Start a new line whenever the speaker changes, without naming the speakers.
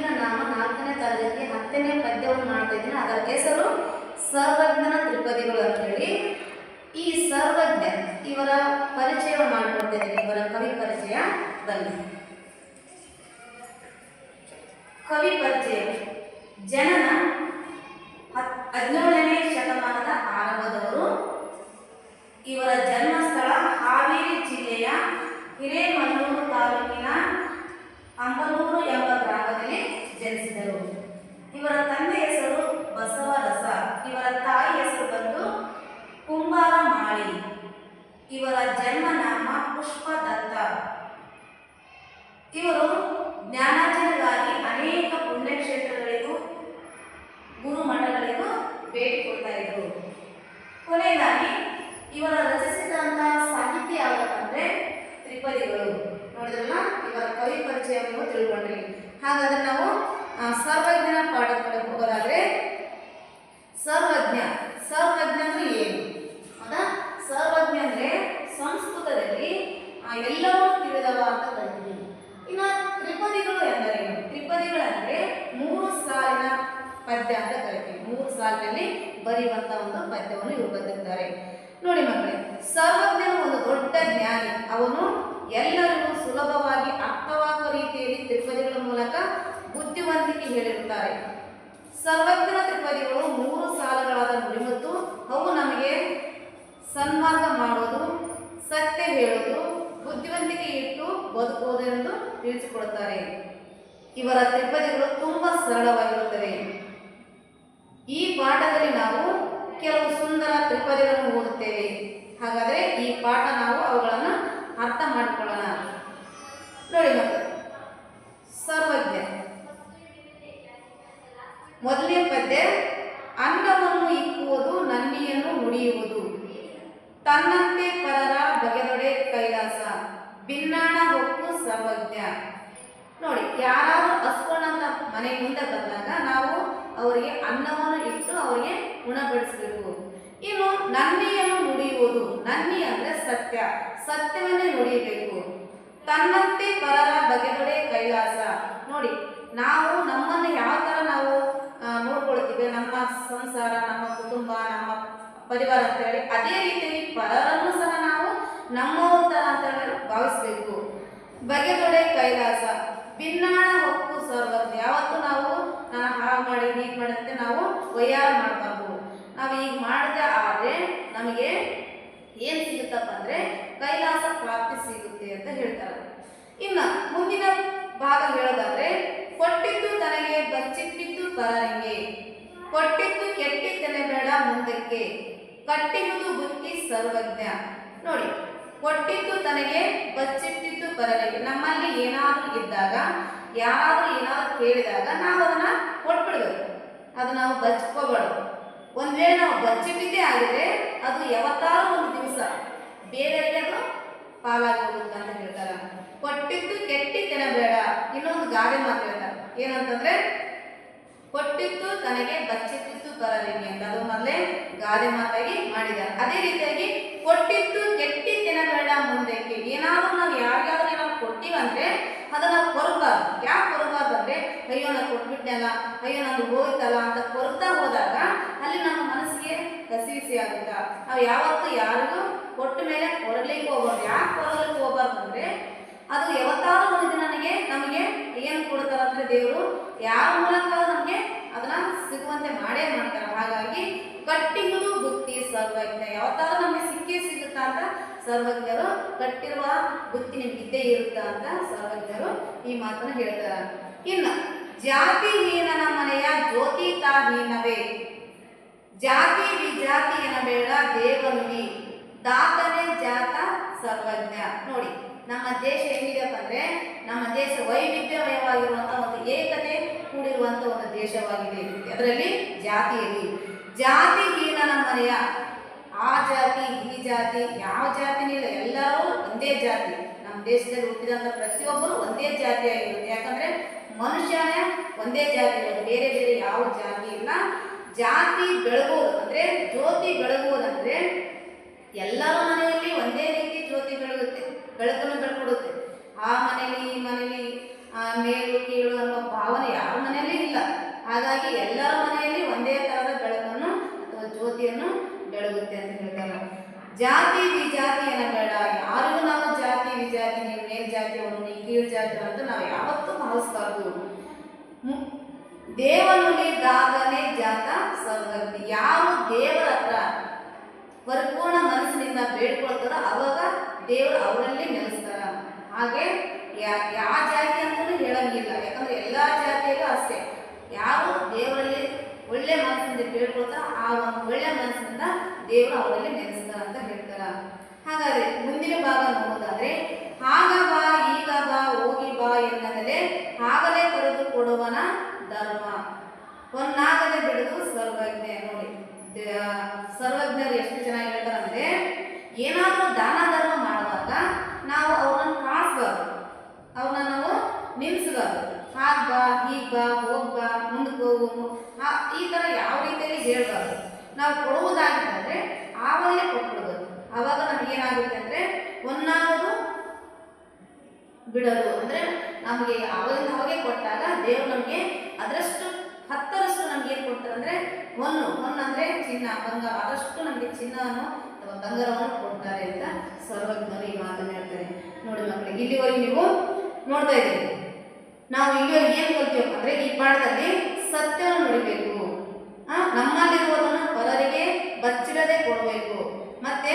ನಾನು ನಾಲ್ಕನೇ ತರಗತಿ ಹತ್ತನೇ ಪದ್ಯವನ್ನು ಮಾಡ್ತಾ ಇದ್ದೀನಿ. ಅದರ ಹೆಸರು ಸರ್ವಜ್ಞನ ತ್ರಿಪದಿಗಳು ಅಂತ ಹೇಳಿ. ಈ ಸರ್ವಜ್ಞ ಇವರ ಪರಿಚಯ ಮಾಡಿಕೊಡ್ತಾ ಇದ್ದೀನಿ. ಇವರ ಕವಿ ಪರಿಚಯ. ಬನ್ನಿ. ಕವಿ ಪರಿಚಯ. ಜನನ ಹದಿನೇಳನೇ ಶತಮಾನದ ಆರಂಭದವರು. ಇವರ ಜನ್ಮಸ್ಥಳ ಹಾವೇರಿ ಜಿಲ್ಲೆಯ ಹಿರೇಮಲ್ಲೂರು ಇವರ ಜನ್ಮನಾಮ ಪುಷ್ಪದತ್ತ. ಇವರು ಜ್ಞಾನಾರ್ಜನೆಗಾಗಿ ಅನೇಕ ಪುಣ್ಯಕ್ಷೇತ್ರಗಳಿಗೂ, ಗುರುಮಠಗಳಿಗೂ ಭೇಟಿ ಕೊಡ್ತಾ ಇದ್ರು. ಕೊನೆಯದಾಗಿ, ಇವರ ರಚಿಸಿದಂತಹ ಸಾಹಿತ್ಯ ಯಾವುದಂದ್ರೆ ತ್ರಿಪದಿಗಳು. ನೋಡಿದ್ರಲ್ಲ? ಇವರ ಕವಿ ಪರಿಚಯ ನೀವು ತಿಳ್ಕೊಂಡ್ರಿ. ಹಾಗಾದ್ರೆ ನಾವು ಆ, ಸರ್ವಜ್ಞನ ಪಾಠದ ಕಡೆ ಹೋಗೋದಾದ್ರೆ ಸರ್ವಜ್ಞ ಸರ್ವಜ್ಞ ಅಂದ್ರೆ ಏನು ಹೌದಾ ಸರ್ವಜ್ಞ ಅಂದ್ರೆ ಸಂಸ್ಕೃತದಲ್ಲಿ ಆ, ಎಲ್ಲವೂ ತಿಳಿದವ ಅಂತ ಕರಿತೀವಿ ಇನ್ನು ತ್ರಿಪದಿಗಳು ಎಂದರೇನು ತ್ರಿಪದಿಗಳಂದ್ರೆ ಮೂರು ಸಾಲಿನ ಪದ್ಯ ಅಂತ ಕರಿತೀವಿ. ಮೂರು ಸಾಲಿನಲ್ಲಿ ಬರೆಯುವಂತ ಒಂದು ಪದ್ಯವನ್ನು ಇವರು ಬಂದಿರ್ತಾರೆ ನೋಡಿ ಮಕ್ಕಳೇ ಸರ್ವಜ್ಞನು ಒಂದು ದೊಡ್ಡ ಜ್ಞಾನಿ. ಅವನು ಎಲ್ಲರಿಗೂ ಸುಲಭವಾಗಿ ಅರ್ಥವಾಗುವ ರೀತಿಯಲ್ಲಿ ತ್ರಿಪದಿಗಳ ಮೂಲಕ ಬುದ್ಧಿವಂತಿಕೆ ಹೇಳಿರುತ್ತಾರೆ. ಸರ್ವಜ್ಞನ ತ್ರಿಪದಿಗಳು ಮೂರು ಸಾಲುಗಳಾದ ನುಡಿಮುತ್ತು ಅವು ನಮಗೆ ಸನ್ಮಾರ್ಗ ಮಾಡೋದು, ಸತ್ಯ ಹೇಳೋದು, ಬುದ್ಧಿವಂತಿಕೆ ಇಟ್ಟು ಬದುಕುವುದೆಂದು ತಿಳಿಸಿಕೊಡುತ್ತಾರೆ. ಇವರ ತ್ರಿಪದಿಗಳು ತುಂಬಾ ಸರಳವಾಗಿರುತ್ತವೆ. ಈ ಪಾಠದಲ್ಲಿ ನಾವು ಕೆಲವು ಸುಂದರ ತ್ರಿಪದಿಗಳನ್ನು ಓದುತ್ತೇವೆ. ಹಾಗಾದರೆ ಈ ಪಾಠ ನಾವು ಅವುಗಳನ್ನು ಅರ್ಥ ಮಾಡಿಕೊಳ್ಳೋಣ. ನೋಡಿ ಸರ್ವಜ್ಞ. ಮೊದಲನೇ ಪದ್ಯ ಅನ್ನವನ್ನು ಇಕ್ಕುವುದು ನನ್ನಿಯನ್ನು ನುಡಿಯುವುದು. ತನ್ನಂತೆ ಪರರ ಬಗೆದೊಡೆ ಕೈಲಾಸ. ಭಿನ್ನಾಣ ಹೊಕ್ಕು ಸರ್ವಜ್ಞ. ನೋಡಿ, ಯಾರಾದರೂ ಹಸ್ಕೊಂಡಂತ ಮನೆ ಬಂದಾಗ ನಾವು ಅವರಿಗೆ ಅನ್ನವನ್ನು ಇಟ್ಟು ಅವರಿಗೆ ಉಣಬಡಿಸಬೇಕು. ಇನ್ನು ನನ್ನಿಯನ್ನು ನುಡಿಯುವುದು ನನ್ನಿ ಅಂದ್ರೆ ಸತ್ಯ. ಸತ್ಯವನ್ನೇ ನುಡಿಯಬೇಕು ತನ್ನಂತೆ ಪರರ ಬಗೆದೊಡೆ ಕೈಲಾಸ. ನೋಡಿ, ನಾವು ನಮ್ಮನ್ನು ಯಾವ ಥರ ನಾವು ನೋಡ್ಕೊಳ್ತೀವಿ, ನಮ್ಮ ಸಂಸಾರ, ನಮ್ಮ ಕುಟುಂಬ, ನಮ್ಮ ಪರಿವಾರ ಅಂತ ಹೇಳಿ ಅದೇ ರೀತಿಯಲ್ಲಿ ಪರರನ್ನು ಸಹ ನಾವು ನಮ್ಮವ್ರ ಥರ ಅಂತ ಹೇಳಿ ಭಾವಿಸ್ಬೇಕು. ಬಗೆದೊಡೆ ಕೈಲಾಸ. ಭಿನ್ನಾಣ ಹೊಕ್ಕು ಸರ್ವತ್ ಯಾವತ್ತು ನಾವು ಹಾಗೆ ಮಾಡಿ ಹೀಗೆ ಮಾಡುತ್ತೆ ನಾವು ವಯ್ಯಾರ ಮಾಡಬಾರ್ದು ನಾವು ಈಗ ಮಾಡದೆ ಆದರೆ ನಮಗೆ ಏನು ಸಿಗುತ್ತಪ್ಪ ಅಂದರೆ ಕೈಲಾಸ ಪ್ರಾಪ್ತಿ ಸಿಗುತ್ತೆ ಅಂತ ಹೇಳ್ತಾರೆ. ಇನ್ನು ಮುಂದಿನ ಭಾಗ ಹೇಳೋದಾದ್ರೆ, ಕೊಟ್ಟಿದ್ದು ತನಗೆ ಬಚ್ಚಿಟ್ಟಿದ್ದು ಪರರಿಗೆ ಕೊಟ್ಟಿದ್ದು ಕೆಟ್ಟಿದ್ದನೆ ಬೇಡ ಮುಂದಕ್ಕೆ ಕಟ್ಟಿದ್ದು ಬುದ್ಧಿ ಸರ್ವಜ್ಞ. ನೋಡಿ, ಕೊಟ್ಟಿದ್ದು ತನಗೆ ಬಚ್ಚಿಟ್ಟಿದ್ದು ಪರರಿಗೆ ನಮ್ಮಲ್ಲಿ ಏನಾದರೂ ಇದ್ದಾಗ, ಯಾರಾದರೂ ಏನಾದರೂ ಕೇಳಿದಾಗ ನಾವು ಅದನ್ನ ಕೊಟ್ಬಿಡ್ಬೇಕು. ಅದು ನಾವು ಬಚ್ಕೋಬಾರ್ದು ಒಂದು ವೇಳೆ ನಾವು ಬಚ್ಚಿಟ್ಟಿದ್ದೇ ಆಗಿದ್ರೆ ಅದು ಯಾವತ್ತಾರು ಒಂದು ದಿವಸ ಬೇರೆಯವರಿಗೆ ಅದು ಪಾಲಾಗಿ ಹೋಗುತ್ತೆ ಅಂತ ಹೇಳ್ತಾರೆ. ಕೊಟ್ಟಿದ್ದು ಕೆಟ್ಟಿ ತಿನ್ನಬೇಡ ಇನ್ನೊಂದು ಗಾದೆ ಮಾತು ಹೇಳ್ತಾರೆ. ಏನಂತಂದ್ರೆ, ಕೊಟ್ಟಿದ್ದು ತನಗೆ ಬಚ್ಚಿಟ್ಟಿದ್ದು ಬರಲಿಗೆ ಅಂತ. ಅದು ಮೊದಲೇ ಗಾದೆ ಮಾತಾಗಿ ಮಾಡಿದ್ದಾರೆ. ಅದೇ ರೀತಿಯಾಗಿ ಕೊಟ್ಟಿದ್ದು ಕೆಟ್ಟಿ ತಿನ್ನಬೇಡ ಮುಂದಕ್ಕೆ. ಏನಾದರೂ ನಾವು ಯಾರಿಗಾದ್ರೂ ನಾವು ಕೊಟ್ಟಿವಂದ್ರೆ ಅದನ್ನ ಕೊರಬಾರ್ದು ಯಾಕೆ ಕೊರಬಾರ್ದು ಅಂದ್ರೆ ಅಯ್ಯೋ ಕೊಟ್ಬಿಟ್ಟೆಲ್ಲ ಅಯ್ಯೋ, ನಾನು ಹೋಯ್ತಲ್ಲ ಅಂತ ಕೊರತಾ ಹೋದಾಗ ಅಲ್ಲಿ ನಮ್ಮ ಮನಸ್ಸಿಗೆ ಕಸಿವಿಸಿ ಆಗುತ್ತಾ? ನಾವು ಯಾವತ್ತೂ ಯಾರಿಗೂ ಕೊಟ್ಟ ಮೇಲೆ ಕೊರಲಿಕ್ಕೆ ಹೋಗ್ಬಾರ್ದು. ಯಾಕೆ ಕೊರಲಿಕ್ಕೆ ಹೋಗ್ಬಾರ್ದು ಅಂದ್ರೆ, ಅದು ಯಾವತ್ತಾದ್ರೂ ಒಂದು ದಿನ ನನಗೆ, ನಮಗೆ ಏನು ಕೊಡ್ತಾರೆ ಅಂದ್ರೆ ದೇವರು ಯಾವ ಮೂಲಕ ನಮಗೆ ಅದನ್ನ ಸಿಗುವಂತೆ ಮಾಡೇ ಮಾಡ್ತಾರೆ. ಹಾಗಾಗಿ ಕಟ್ಟಿಂಗು ಬುತ್ತಿ ಸರ್ವಜ್ಞ. ಯಾವತ್ತಾದ್ರೂ ನಮಗೆ ಸಿಕ್ಕೇ ಸಿಗುತ್ತಾ ಅಂತ ಸರ್ವಜ್ಞರು ಕಟ್ಟಿರುವ ಬುತ್ತಿ ನಿಮ್ಗೆ ಇದ್ದೇ ಇರುತ್ತಾ ಅಂತ ಸರ್ವಜ್ಞರು ಈ ಮಾತನ್ನು ಹೇಳ್ತಾರೆ. ಇನ್ನು ಜಾತಿಹೀನನ ಮನೆಯ ಜ್ಯೋತಿತಾಹೀನವೇ ಜಾತಿ ವಿಜಾತಿ ಎನ್ನಬೇಡ ದೇವಂಗಿ ದಾತನೇ ಜಾತ ಸರ್ವಜ್ಞ. ನೋಡಿ, ನಮ್ಮ ದೇಶ ಹೆಂಗಿದೆಯಪ್ಪ ಅಂದ್ರೆ ನಮ್ಮ ದೇಶ ವೈವಿಧ್ಯಮಯವಾಗಿರುವಂಥ ಒಂದು ಏಕತೆ ಕೂಡಿರುವಂಥ ಒಂದು ದೇಶವಾಗಿದೆ. ಅದರಲ್ಲಿ ಜಾತಿಯಲ್ಲಿ ಜಾತಿಹೀನನ ಮನೆಯ ಆ ಜಾತಿ, ಈ ಜಾತಿ, ಯಾವ ಜಾತಿನೂ ಇಲ್ಲ. ಎಲ್ಲರೂ ಒಂದೇ ಜಾತಿ. ನಮ್ಮ ದೇಶದಲ್ಲಿ ಹುಟ್ಟಿದಂಥ ಪ್ರತಿಯೊಬ್ಬರು ಒಂದೇ ಜಾತಿಯಾಗಿರುತ್ತೆ. ಯಾಕಂದ್ರೆ ಮನುಷ್ಯನೇ ಒಂದೇ ಜಾತಿ ಬೇರೆ ಬೇರೆ ಯಾವ ಜಾತಿ ಇಲ್ಲ. ಜಾತಿ ಬೆಳಗೋದು ಅಂದ್ರೆ, ಜ್ಯೋತಿ ಬೆಳಗುವುದಂದರೆ ಎಲ್ಲರ ಮನೆಯಲ್ಲಿ ಒಂದೇ ರೀತಿ ಜ್ಯೋತಿ ಬೆಳಗುತ್ತೆ, ಬೆಳಕನ್ನು ಬೆಳ್ಕೊಡುತ್ತೆ. ಆ ಮನೆಯಲ್ಲಿ ಈ ಮನೆಯಲ್ಲಿ ಮೇಲು, ಕೀಳು ಅನ್ನೋ ಭಾವನೆ ಯಾರ ಮನೆಯಲ್ಲಿ ಇಲ್ಲ. ಹಾಗಾಗಿ ಎಲ್ಲರ ಮನೆಯಲ್ಲಿ ಒಂದೇ ಥರದ ಬೆಳಕನ್ನು ಅಥವಾ ಜ್ಯೋತಿಯನ್ನು ಬೆಳಗುತ್ತೆ ಅಂತ ಹೇಳ್ತಾರೆ. ಜಾತಿ ವಿಜಾತಿಯನ್ನು ಅನ್ನಬೇಡ ಜಾತಿಯವನು ನೀ ಕೀಳ್ ಜಾತಿ ಅಂತ ನಾವು ಯಾವತ್ತೂ ಭಾವಿಸ್ಬಾರ್ದು ದೇವನಲ್ಲಿ ದೇವನುಲಿ ದಾಗನೆ ಜಾತ ಸರ್ವಜ್ಞ. ಯಾರು ದೇವರ ಹತ್ರ ಪರಿಪೂರ್ಣ ಮನಸ್ಸಿನಿಂದ ಬೇಡ್ಕೊಳ್ತಾರೋ ಅವಾಗ ದೇವರು ಅವರಲ್ಲಿ ನೆಲೆಸ್ತಾರ. ಹಾಗೆ ಯಾ- ಯಾವ ಜಾತಿ ಅಂತಲೂ ಹೇಳಂಗಿಲ್ಲ. ಯಾಕಂದ್ರೆ ಎಲ್ಲಾ ಜಾತಿಯಲ್ಲೂ ಅಷ್ಟೇ. ಯಾರು ದೇವರಲ್ಲಿ ಒಳ್ಳೆ ಮನಸ್ಸಿನಿಂದ ಬೇಡ್ಕೊಳ್ತಾರ ಆ ಒಂದು ಒಳ್ಳೆ ಮನಸ್ಸಿನಿಂದ ದೇವರು ಅವರಲ್ಲಿ ನೆಲೆಸ್ತಾರ ಅಂತ ಹೇಳ್ತಾರ. ಹಾಗಾದ್ರೆ ಮುಂದಿನ ಭಾಗ ನೋಡೋದಾದ್ರೆ ಆಗ ಬಾ ಈಗ ಬಾ ಹೋಗಿ ಬಾ ಎನ್ನದಲೇ ಆಗಲೇ ಕರೆದು ಕೊಡುವನ ಧರ್ಮ. ಒಂದಾಗದೆ ಬಿಡುದು ಸರ್ವಜ್ಞೆ. ನೋಡಿ ಸರ್ವಜ್ಞರು ಎಷ್ಟು ಚೆನ್ನಾಗಿ ಹೇಳ್ತಾರೆ ಅಂದ್ರೆ ಏನಾದರೂ ದಾನ, ಧರ್ಮ ಮಾಡುವಾಗ ನಾವು ಅವನನ್ನು ಕಾಣಿಸ್ಬಾರ್ದು. ಅವನ ನಾವು ನಿಲ್ಲಿಸಬಾರ್ದು ಹಾಗ್ ಬಾ, ಹೀಗೆ ಬಾ, ಹೋಗ್ ಬಾ, ಮುಂದಕ್ಕೆ ಹೋಗು. ಈ ಥರ ಯಾವ ರೀತಿಯಲ್ಲಿ ಹೇಳ್ಬಾರ್ದು. ನಾವು ಕೊಡುವುದಾಗಿತ್ತಂದರೆ ಆವಾಗಲೇ ಕೊಟ್ಬಿಡ್ಬೋದು ಆವಾಗ ನಮ್ಗೆ ಏನಾಗುತ್ತೆ ಅಂದ್ರೆ, ಒಂದಾಗೋದು ಬಿಡೋದು. ಅಂದ್ರೆ ನಮಗೆ ಅವಾಗಿಂದ ಹಾಗೆ ಕೊಟ್ಟಾಗ ದೇವ್ರು ನಮಗೆ ಅದರಷ್ಟು ಹತ್ತರಷ್ಟು ನಮ್ಗೆ ಏನು ಕೊಡ್ತಾರೆ ಅಂದ್ರೆ ಹೊನ್ನು ಹೊನ್ನು ಅಂದ್ರೆ ಚಿನ್ನ ಬಂಗಾರ ಆದಷ್ಟು ನಮಗೆ ಚಿನ್ನವನ್ನು ಬಂಗಾರವನ್ನು ಕೊಡ್ತಾರೆ ಅಂತ ಸರ್ವಜ್ಞರು ಈ ಮಾತನ್ನು ಹೇಳ್ತಾರೆ. ನೋಡಿ ಮಕ್ಕಳಿಗೆ ಇಲ್ಲಿವರೆಗೆ ನೀವು ನೋಡ್ತಾ ಇದ್ದೀವಿ ನಾವು ಇಲ್ಲಿವರೆಗೆ ಏನು ಕಲ್ತೀವಪ್ಪ ಅಂದ್ರೆ ಈ ಪಾಠದಲ್ಲಿ ಸತ್ಯವನ್ನು ನೋಡಬೇಕು. ನಮ್ಮಲ್ಲಿರುವುದನ್ನು ಪರರಿಗೆ ಬಚ್ಚಿಡದೆ ಕೊಡಬೇಕು. ಮತ್ತೆ